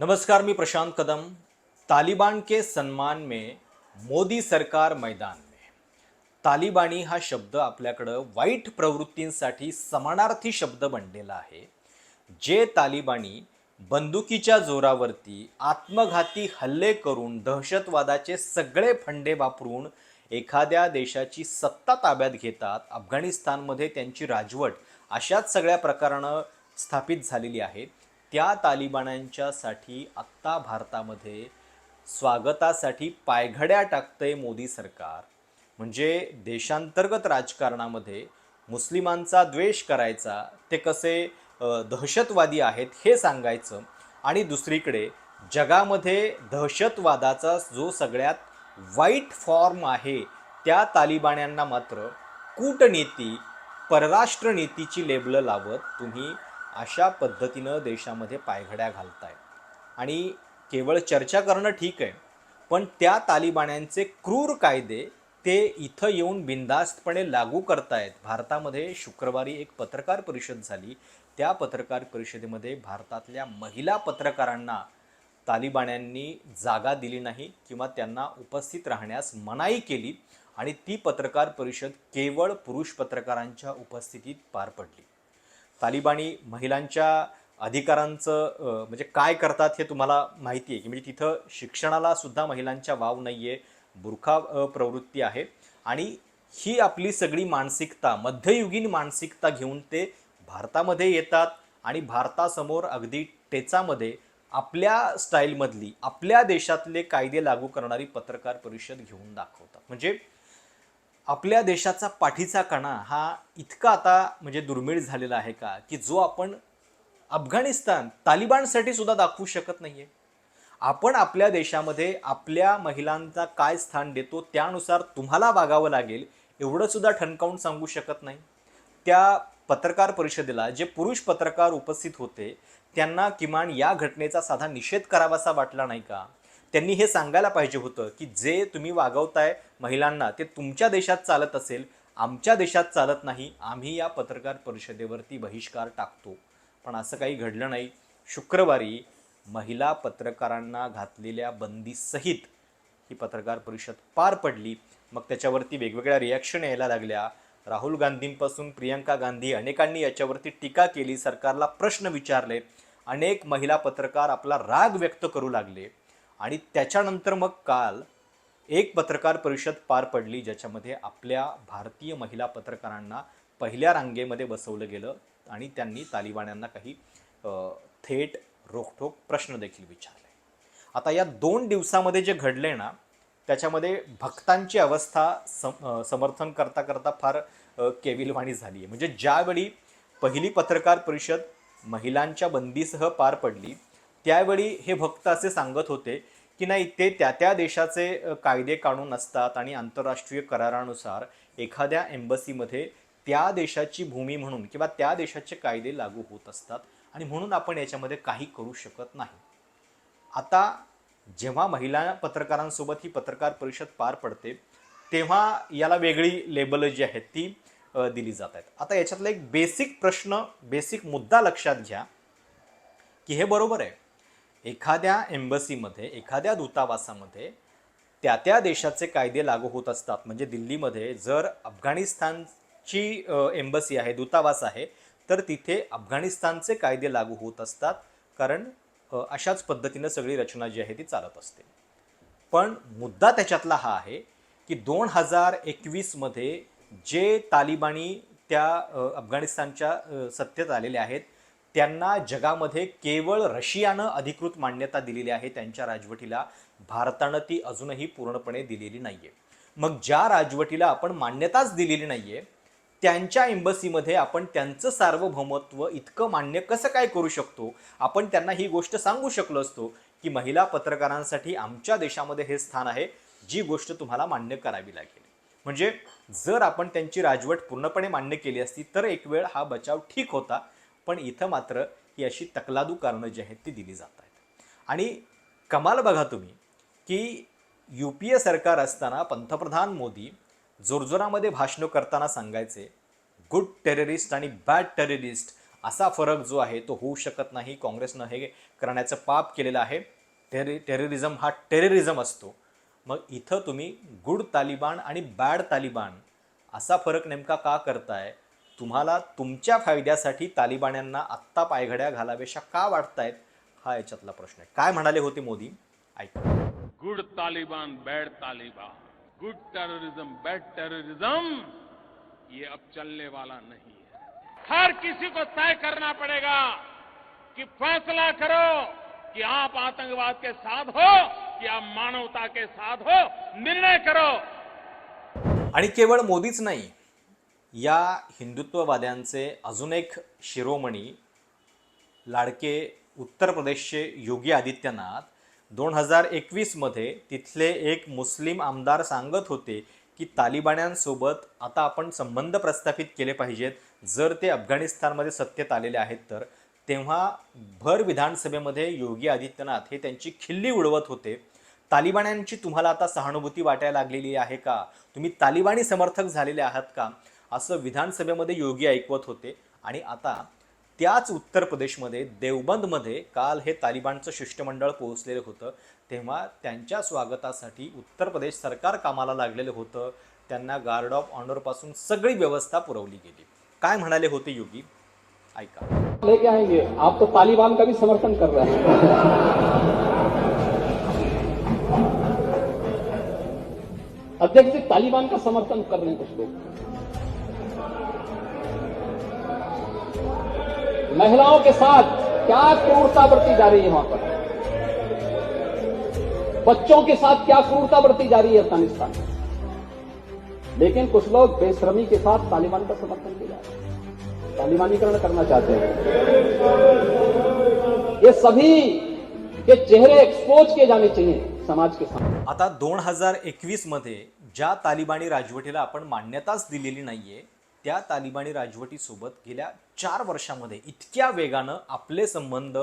नमस्कार मी प्रशांत कदम. तालिबान के सन्मान में मोदी सरकार मैदान में. तालिबानी हा शब्द आपल्याकडं वाईट प्रवृत्तींसाठी समानार्थी शब्द बनलेला आहे. जे तालिबानी बंदुकीच्या जोरावरती आत्मघाती हल्ले करून दहशतवादाचे सगळे फंडे वापरून एखाद्या देशाची सत्ता ताब्यात घेतात अफगाणिस्तानमध्ये त्यांची राजवट अशाच सगळ्या प्रकारानं स्थापित झालेली आहे त्या तालिबानांच्यासाठी आत्ता भारतामध्ये स्वागतासाठी पायघड्या टाकतंय मोदी सरकार. म्हणजे देशांतर्गत राजकारणामध्ये मुस्लिमांचा द्वेष करायचा ते कसे दहशतवादी आहेत हे सांगायचं आणि दुसरीकडे जगामध्ये दहशतवादाचा जो सगळ्यात वाईट फॉर्म आहे त्या तालिबान्यांना मात्र कूटनीती परराष्ट्र नीतीची लेबलं लावत तुम्ही अशा पद्धतीनं देशामध्ये पायघड्या घालत आहेत आणि केवळ चर्चा करणं ठीक आहे पण त्या तालिबान्यांचे क्रूर कायदे ते इथं येऊन बिनधास्तपणे लागू करतायत. भारतामध्ये शुक्रवारी एक पत्रकार परिषद झाली. त्या पत्रकार परिषदेमध्ये भारतातल्या महिला पत्रकारांना तालिबान्यांनी जागा दिली नाही किंवा त्यांना उपस्थित राहण्यास मनाई केली आणि ती पत्रकार परिषद केवळ पुरुष पत्रकारांच्या उपस्थितीत पार पडली. तालिबानी महिलांच्या अधिकारांचं म्हणजे काय करतात हे तुम्हाला माहिती आहे की म्हणजे तिथं शिक्षणाला सुद्धा महिलांच्या वाव नाही आहे बुरखा प्रवृत्ती आहे. आणि ही आपली सगळी मानसिकता मध्ययुगीन मानसिकता घेऊन ते भारतामध्ये येतात आणि भारतासमोर अगदी टेचामध्ये आपल्या स्टाईलमधली आपल्या देशातले कायदे लागू करणारी पत्रकार परिषद घेऊन दाखवतात. म्हणजे आपल्या देशाचा पाठीचा कणा हा इतका आता म्हणजे दुर्मिळ झालेला आहे का? की जो आपण अफगाणिस्तान तालिबानसाठी सुद्धा दाखवू शकत नाही आहे आपण आपल्या देशामध्ये आपल्या महिलांचा काय स्थान देतो त्यानुसार तुम्हाला वागावं लागेल एवढं सुद्धा ठणकावून सांगू शकत नाही. त्या पत्रकार परिषदेला जे पुरुष पत्रकार उपस्थित होते त्यांना किमान या घटनेचा साधा निषेध करावासा वाटला नाही का? त्यांनी हे सांगायला पाहिजे होतं की जे तुम्ही वागवताय महिलांना ते तुमच्या देशात चालत असेल आमच्या देशात चालत नाही आम्ही या पत्रकार परिषदेवरती बहिष्कार टाकतो. पण असं काही घडलं नाही. शुक्रवारी महिला पत्रकारांना घातलेल्या बंदीसहित ही पत्रकार परिषद पार पडली. मग त्याच्यावरती वेगवेगळ्या रिॲक्शन यायला लागल्या. राहुल गांधींपासून प्रियंका गांधी अनेकांनी याच्यावरती टीका केली. सरकारला प्रश्न विचारले. अनेक महिला पत्रकार आपला राग व्यक्त करू लागले. आणि त्याच्यानंतर मग काल एक पत्रकार परिषद पार पडली ज्याच्यामध्ये आपल्या भारतीय महिला पत्रकारांना पहिल्या रांगेमध्ये बसवलं गेलं आणि त्यांनी तालिबान्यांना काही थेट रोखठोक प्रश्न देखील विचारले. आता या दोन दिवसामध्ये जे घडले ना त्याच्यामध्ये भक्तांची अवस्था सम समर्थन करता करता फार केविलवाणी झाली आहे म्हणजे ज्यावेळी पहिली पत्रकार परिषद महिलांच्या बंदीसह पार पडली त्यावेळी हे भक्त असे सांगत होते की नाही ते त्या त्या देशाचे कायदे काढून असतात आणि आंतरराष्ट्रीय करारानुसार एखाद्या एम्बसीमध्ये त्या देशाची भूमी म्हणून किंवा त्या देशाचे कायदे लागू होत असतात आणि म्हणून आपण याच्यामध्ये काही करू शकत नाही. आता जेव्हा महिला पत्रकारांसोबत ही पत्रकार परिषद पार पडते तेव्हा याला वेगळी लेबल जी आहेत ती दिली जात आहेत. आता याच्यातला एक बेसिक प्रश्न बेसिक मुद्दा लक्षात घ्या की हे बरोबर आहे. एखाद्या एम्बसीमध्ये एखाद्या दूतावासामध्ये त्या त्या देशाचे कायदे लागू होत असतात. म्हणजे दिल्लीमध्ये जर अफगाणिस्तानची एम्बसी आहे दूतावास आहे तर तिथे अफगाणिस्तानचे कायदे लागू होत असतात. कारण अशाच पद्धतीनं सगळी रचना जी आहे ती चालत असते. पण मुद्दा त्याच्यातला हा आहे की दोन हजार एकवीसमध्ये जे तालिबानी त्या अफगाणिस्तानच्या सत्तेत आलेले आहेत त्यांना जगामध्ये केवळ रशियानं अधिकृत मान्यता दिलेली आहे त्यांच्या राजवटीला भारतानं ती अजूनही पूर्णपणे दिलेली नाही आहे मग ज्या राजवटीला आपण मान्यताच दिलेली नाही आहे त्यांच्या एम्बसीमध्ये आपण त्यांचं सार्वभौमत्व इतकं मान्य कसं काय करू शकतो? आपण त्यांना ही गोष्ट सांगू शकलो असतो की महिला पत्रकारांसाठी आमच्या देशामध्ये हे स्थान आहे जी गोष्ट तुम्हाला मान्य करावी लागेल. म्हणजे जर आपण त्यांची राजवट पूर्णपणे मान्य केली असती तर एक वेळ हा बचाव ठीक होता. पण इथं मात्र ही अशी तकलादू कारणं जी आहेत ती दिली जात आहेत. आणि कमाल बघा तुम्ही की यू पी ए सरकार असताना पंतप्रधान मोदी जोरजोरामध्ये भाषणं करताना सांगायचे गुड टेररिस्ट आणि बॅड टेररिस्ट असा फरक जो आहे तो होऊ शकत नाही. काँग्रेसनं हे करण्याचं पाप केलेलं आहे. टेररि टेररिझम हा टेररिझम असतो. मग इथं तुम्ही गुड तालिबान आणि बॅड तालिबान असा फरक नेमका का करताय? तुम्हाला तुमच्या फायद्यासाठी तालिबान्यांना आत्ता पायघड्या घालावेशा का वाटतायत हा याच्यातला प्रश्न आहे. काय म्हणाले होते मोदी? ऐका. Good Taliban bad Taliban good terrorism bad terrorism ये अब चलने वाला नहीं है। हर किसी को तय करना पड़ेगा कि फैसला करो कि आप आतंकवाद के साथ हो कि आप मानवता के साथ हो। निर्णय करो। आणि केवळ मोदीच नाही या हिंदुत्ववाद्यांचे अजून एक शिरोमणी लाडके उत्तर प्रदेशचे योगी आदित्यनाथ दोन हजार एकवीसमध्ये तिथले एक मुस्लिम आमदार सांगत होते की तालिबान्यांसोबत आता आपण संबंध प्रस्थापित केले पाहिजेत. जर ते अफगाणिस्तानमध्ये सत्तेत आलेले आहेत तर. तेव्हा भर विधानसभेमध्ये योगी आदित्यनाथ हे त्यांची खिल्ली उडवत होते. तालिबान्यांची तुम्हाला आता सहानुभूती वाटायला लागलेली आहे का? तुम्ही तालिबानी समर्थक झालेले आहात का? असं विधानसभेमध्ये योगी ऐकवत होते. आणि आता त्याच उत्तर प्रदेशमध्ये देवबंदमध्ये काल हे तालिबानचं शिष्टमंडळ पोहोचलेलं होतं. तेव्हा त्यांच्या स्वागतासाठी उत्तर प्रदेश सरकार कामाला लागलेलं होतं. त्यांना गार्ड ऑफ ऑनरपासून सगळी व्यवस्था पुरवली गेली. काय म्हणाले होते योगी? ऐका. लेके आएंगे. आप तो तालिबान का भी समर्थन कर रहे हैं. अध्यक्ष तालिबान का समर्थन कर रहे हैं कुछ लोग. महिलाओं के साथ क्या क्रूरता बरती जा रही है वहाँ पर? बच्चों के साथ क्या क्रूरता बरती जा रही है अफ़गानिस्तान में? लेकिन कुछ लोग बेशरमी के साथ तालिबान का समर्थन किया जा रहा है। तालिबानीकरण करना चाहते हैं। ये सभी के चेहरे एक्सपोज किए जाने चाहिए समाज के सामने। आता दोन हज़ार एकवीसमध्ये ज्या तालिबानी राजवटीला आपण मान्यताच दिलेली नाहीये त्या तालिबानी राजवटीसोबत गेल्या चार वर्षामध्ये इतक्या वेगानं आपले संबंध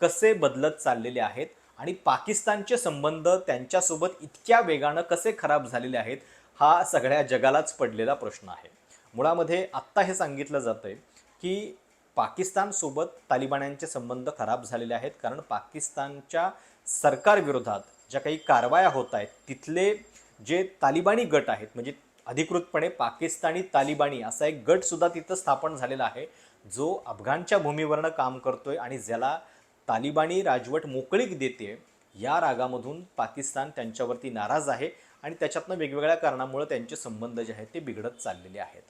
कसे बदलत चाललेले आहेत आणि पाकिस्तानचे संबंध त्यांच्यासोबत इतक्या वेगानं कसे खराब झालेले आहेत हा सगळ्या जगालाच पडलेला प्रश्न आहे. मुळामध्ये आत्ता हे सांगितलं जातंय की पाकिस्तानसोबत तालिबान्यांचे संबंध खराब झालेले आहेत कारण पाकिस्तानच्या सरकारविरोधात ज्या काही कारवाया होत आहेत तिथले जे तालिबानी गट आहेत म्हणजे अधिकृतपणे पाकिस्तानी तालिबानी असा एक गटसुद्धा तिथं स्थापन झालेला आहे जो अफगाणच्या भूमीवरनं काम करतोय आणि ज्याला तालिबानी राजवट मोकळीक देते या रागामधून पाकिस्तान त्यांच्यावरती नाराज आहे आणि त्याच्यातनं वेगवेगळ्या कारणामुळे त्यांचे संबंध जे आहेत ते बिघडत चाललेले आहेत.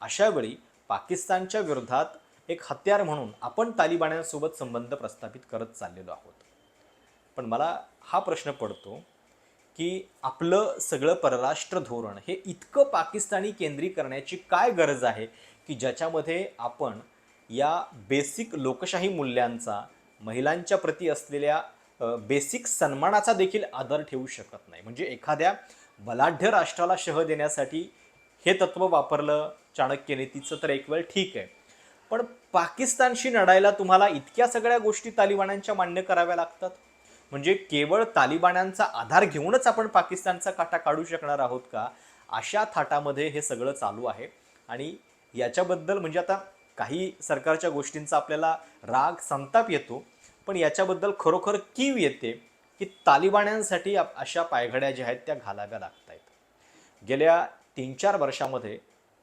अशा वेळी पाकिस्तानच्या विरोधात एक हत्यार म्हणून आपण तालिबान्यांसोबत संबंध प्रस्थापित करत चाललेलो आहोत. पण मला हा प्रश्न पडतो की आपलं सगळं परराष्ट्र धोरण हे इतकं पाकिस्तानी केंद्री करण्याची काय गरज आहे की ज्याच्यामध्ये आपण या बेसिक लोकशाही मूल्यांचा महिलांच्या प्रती असलेल्या बेसिक सन्मानाचा देखील आदर ठेवू शकत नाही. म्हणजे एखाद्या बलाढ्य राष्ट्राला शह देण्यासाठी हे तत्त्व वापरलं चाणक्य नीतीचं तर एक वेळ ठीक आहे. पण पाकिस्तानशी लढायला तुम्हाला इतक्या सगळ्या गोष्टी तालिबानांच्या मान्य कराव्या लागतात? म्हणजे केवळ तालिबान्यांचा आधार घेऊनच आपण पाकिस्तानचा काटा काढू शकणार आहोत का? अशा थाटामध्ये हे सगळं चालू आहे. आणि याच्याबद्दल म्हणजे आता काही सरकारच्या गोष्टींचा आपल्याला राग संताप येतो पण याच्याबद्दल खरोखर कीव येते की तालिबान्यांसाठी अशा पायघड्या ज्या आहेत त्या घालाव्या लागत आहेत गेल्या तीन चार वर्षामध्ये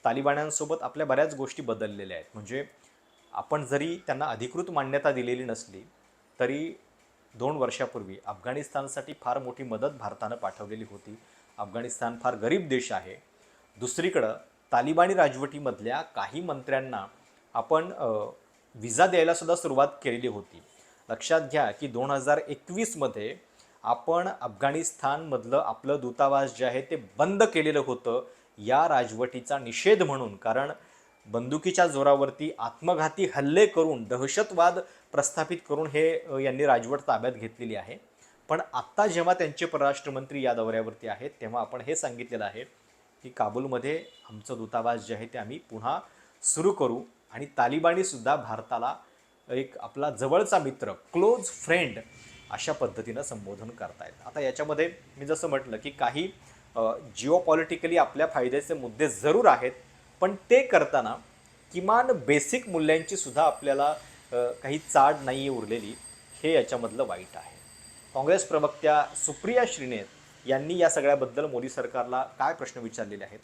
तालिबान्यांसोबत आपल्या बऱ्याच गोष्टी बदललेल्या आहेत. म्हणजे आपण जरी त्यांना अधिकृत मान्यता दिलेली नसली तरी दोन वर्षापूर्वी अफगाणिस्तानसाठी फार मोठी मदत भारतानं पाठवलेली होती. अफगाणिस्तान फार गरीब देश आहे. दुसरीकडं तालिबानी राजवटीमधल्या काही मंत्र्यांना आपण अ, विजा सुरुवात केलेली होती. लक्षात घ्या की दोन हजार एकवीसमध्ये आपण अफगाणिस्तानमधलं आपलं दूतावास जे आहे ते बंद केलेलं होतं या राजवटीचा निषेध म्हणून. कारण बंदुकीच्या जोरावरती आत्मघाती हल्ले करून दहशतवाद प्रस्थापित करून हे यांनी राजवट ताब्यात घेतलेली आहे. पण आत्ता जेव्हा त्यांचे परराष्ट्रमंत्री या दौऱ्यावरती आहेत तेव्हा आपण हे सांगितलेलं आहे की काबूलमध्ये आमचं दूतावास जे आहे ते आम्ही पुन्हा सुरू करू आणि तालिबानीसुद्धा भारताला एक आपला जवळचा मित्र क्लोज फ्रेंड अशा पद्धतीनं संबोधन करतायत. आता याच्यामध्ये मी जसं म्हटलं की काही जिओ पॉलिटिकली आपल्या फायद्याचे मुद्दे जरूर आहेत पण ते करताना किमान बेसिक मूल्यांची सुद्धा आपल्याला काही चाड नाही आहे उरलेली हे याच्यामधलं वाईट आहे. काँग्रेस प्रवक्त्या सुप्रिया श्रीनेत यांनी या सगळ्याबद्दल मोदी सरकारला काय प्रश्न विचारलेले आहेत?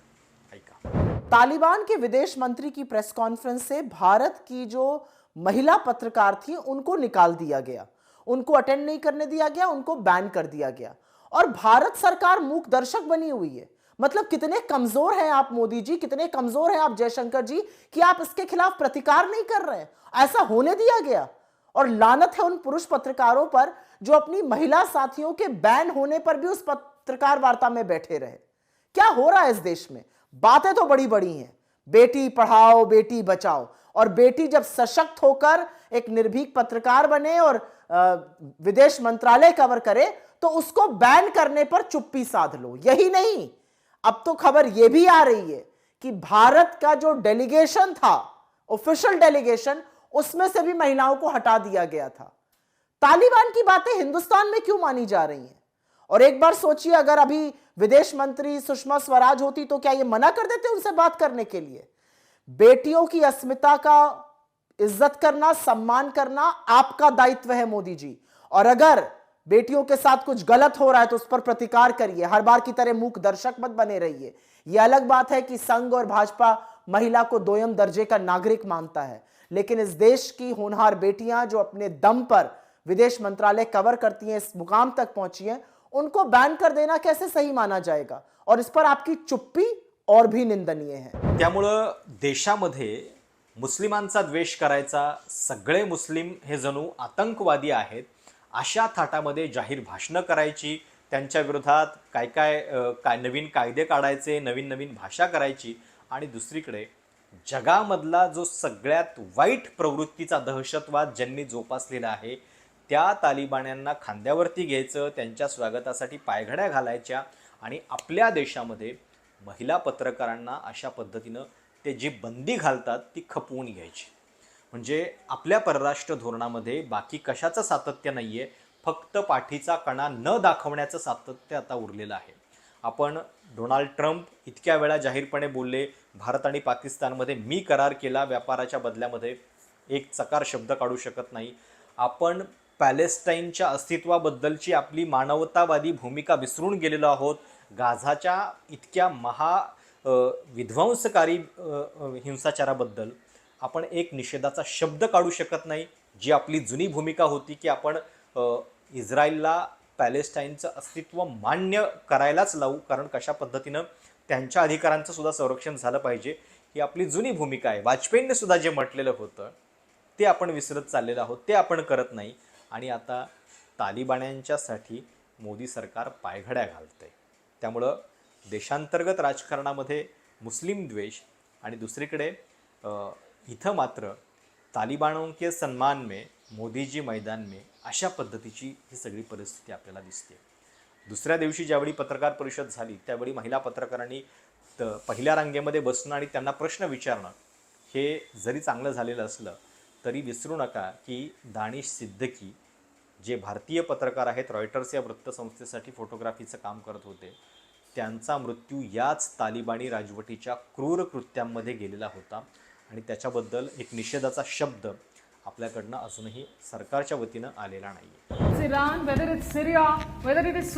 ऐका. तालिबान के विदेश मंत्री की प्रेस कॉन्फ्रेंस से भारत की जो महिला पत्रकार थी उनको निकाल दिया गया। उनको अटेंड नहीं करने दिया गया उनको बैन कर दिया गया। और भारत सरकार मूक दर्शक बनी हुई है। मतलब कितने कमज़ोर हैं आप मोदी जी, कितने कमज़ोर हैं आप जयशंकर जी कि आप इसके खिलाफ प्रतिकार नहीं कर रहे ऐसा होने दिया गया। और लानत है उन पुरुष पत्रकारों पर जो अपनी महिला साथियों के बैन होने पर भी उस पत्रकार वार्ता में बैठे रहे। क्या हो रहा है इस देश में? बातें तो बड़ी बड़ी हैं। बेटी पढ़ाओ, बेटी बचाओ। और बेटी जब सशक्त होकर एक निर्भीक पत्रकार बने और विदेश मंत्रालय कवर करे तो उसको बैन करने पर चुप्पी साध लो। यही नहीं। अब तो खबर यह भी आ रही है कि भारत का जो डेलीगेशन था ऑफिशियल डेलीगेशन उसमें से भी महिलाओं को हटा दिया गया था। तालिबान की बातें हिंदुस्तान में क्यों मानी जा रही हैं? और एक बार सोचिए, अगर अभी विदेश मंत्री सुषमा स्वराज होती तो क्या ये मना कर देते उनसे बात करने के लिए? बेटियों की अस्मिता का इज़्ज़त करना, सम्मान करना आपका दायित्व है मोदी जी। और अगर बेटियों के साथ कुछ गलत हो रहा है तो उस पर प्रतिकार करिए। हर बार की तरह मूक दर्शक मत बने रहिए। यह अलग बात है कि संघ और भाजपा महिला को दोयम दर्जे का नागरिक मानता है। लेकिन इस देश की होनहार बेटियाँ जो अपने दम पर विदेश मंत्रालय कवर करती हैं, इस मुकाम तक पहुँची हैं, उनको बैन कर देना कैसे सही माना जाएगा? और इस पर आपकी चुप्पी और भी निंदनीय है। त्यामुळं देशामध्ये मुस्लिमांचा द्वेष करायचा, सगळे मुस्लिम हे जणू आतंकवादी आहेत. अशा थाटामध्ये जाहीर भाषणं करायची त्यांच्या विरोधात काय काय काय नवीन कायदे काढायचे नवीन नवीन भाषा करायची आणि दुसरीकडे जगामधला जो सगळ्यात वाईट प्रवृत्तीचा दहशतवाद ज्यांनी जोपासलेला आहे त्या तालिबान्यांना खांद्यावरती घ्यायचं त्यांच्या स्वागतासाठी पायघड्या घालायच्या आणि आपल्या देशामध्ये महिला पत्रकारांना अशा पद्धतीनं ते जी बंदी घालतात ती खपवून घ्यायची. म्हणजे आपल्या परराष्ट्र धोरणामध्ये बाकी कशाचं सातत्य नाही आहे फक्त पाठीचा कणा न दाखवण्याचं सातत्य आता उरलेलं आहे. आपण डोनाल्ड ट्रम्प इतक्या वेळा जाहीरपणे बोलले भारत आणि पाकिस्तानमध्ये मी करार केला व्यापाराच्या बदल्यामध्ये एक चकार शब्द काढू शकत नाही. आपण पॅलेस्टाईनच्या अस्तित्वाबद्दलची आपली मानवतावादी भूमिका विसरून गेलेलो आहोत. गाझाच्या इतक्या महा विध्वंसकारी हिंसाचाराबद्दल आपण एक निषेधाचा शब्द काढू शकत नाही जी आपली जुनी भूमिका होती की आपण इस्रायलला पॅलेस्टाईनचं अस्तित्व मान्य करायलाच लावू कारण कशा पद्धतीनं त्यांच्या अधिकारांचं सुद्धा संरक्षण झालं पाहिजे ही आपली जुनी भूमिका आहे. वाजपेयींनी सुद्धा जे म्हटलेलं होतं ते आपण विसरत चाललेलं आहोत ते आपण करत नाही. आणि आता तालिबान्यांच्यासाठी मोदी सरकार पायघड्या घालतंय. त्यामुळं देशांतर्गत राजकारणामध्ये मुस्लिम द्वेष आणि दुसरीकडे इथं मात्र तालिबानों के सन्मान में मोदी जी मैदान में अशा पद्धतीची ही सगळी परिस्थिती आपल्याला दिसते. दुसऱ्या दिवशी ज्यावेळी पत्रकार परिषद झाली त्यावेळी महिला पत्रकारांनी त पहिल्या रांगेमध्ये बसणं आणि त्यांना प्रश्न विचारणं हे जरी चांगलं झालेलं असलं तरी विसरू नका की दानिश सिद्दकी जे भारतीय पत्रकार आहेत रॉयटर्स या वृत्तसंस्थेसाठी फोटोग्राफीचं काम करत होते त्यांचा मृत्यू याच तालिबानी राजवटीच्या क्रूर कृत्यांमध्ये गेलेला होता. आणि त्याच्याबद्दल एक निषेधाचा शब्द आपल्याकडनं अजूनही सरकारच्या वतीनं आलेला नाही It's Iran, whether Syria Syria, whether it is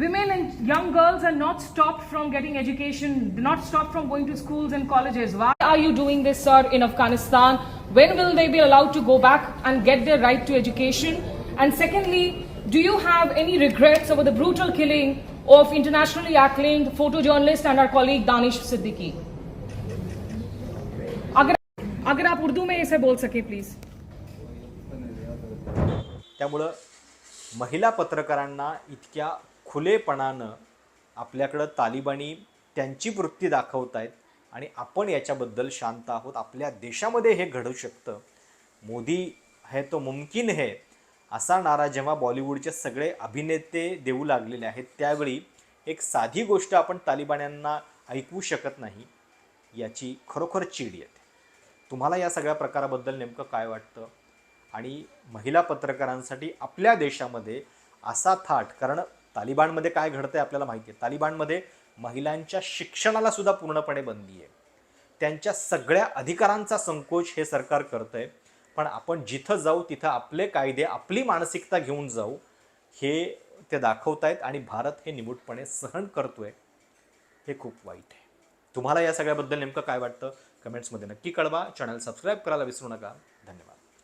women and young girls are not stopped from getting education, not stopped from going to schools and colleges. Why are you doing this, sir, in Afghanistan? When will they be allowed to go back and get their right to education? And secondly, do you have any regrets over the brutal killing of internationally acclaimed photojournalist and our colleague Danish Siddiqui? अगर आप उर्दू में इसे बोल सके please त्यामुळं महिला पत्रकारांना इतक्या खुलेपणानं आपल्याकडं तालिबानी त्यांची वृत्ती दाखवत आहेत आणि आपण याच्याबद्दल शांत आहोत. आपल्या देशामध्ये हे घडू शकतं. मोदी है तो मुमकिन है असा नारा जेव्हा बॉलिवूडचे सगळे अभिनेते देऊ लागलेले आहेत त्यावेळी एक साधी गोष्ट आपण तालिबान्यांना ऐकवू शकत नाही याची खरोखर चीड येते. तुम्हाला या सगळ्या प्रकाराबद्दल नेमकं काय वाटतं? आणि महिला पत्रकारांसाठी आपल्या देशामध्ये असा थाट कारण तालिबानमध्ये काय घडतं आहे आपल्याला माहिती आहे तालिबानमध्ये महिलांच्या शिक्षणाला सुद्धा पूर्णपणे बंदी आहे. त्यांच्या सगळ्या अधिकारांचा संकोच हे सरकार करतंय. पण आपण जिथं जाऊ तिथं आपले कायदे आपली मानसिकता घेऊन जाऊ हे ते दाखवत आहेत आणि भारत हे निमूटपणे सहन करतोय हे खूप वाईट आहे. तुम्हाला या सगळ्याबद्दल नेमकं काय वाटतं? कमेंट्समध्ये नक्की कळवा. चॅनल सबस्क्राईब करायला विसरू नका.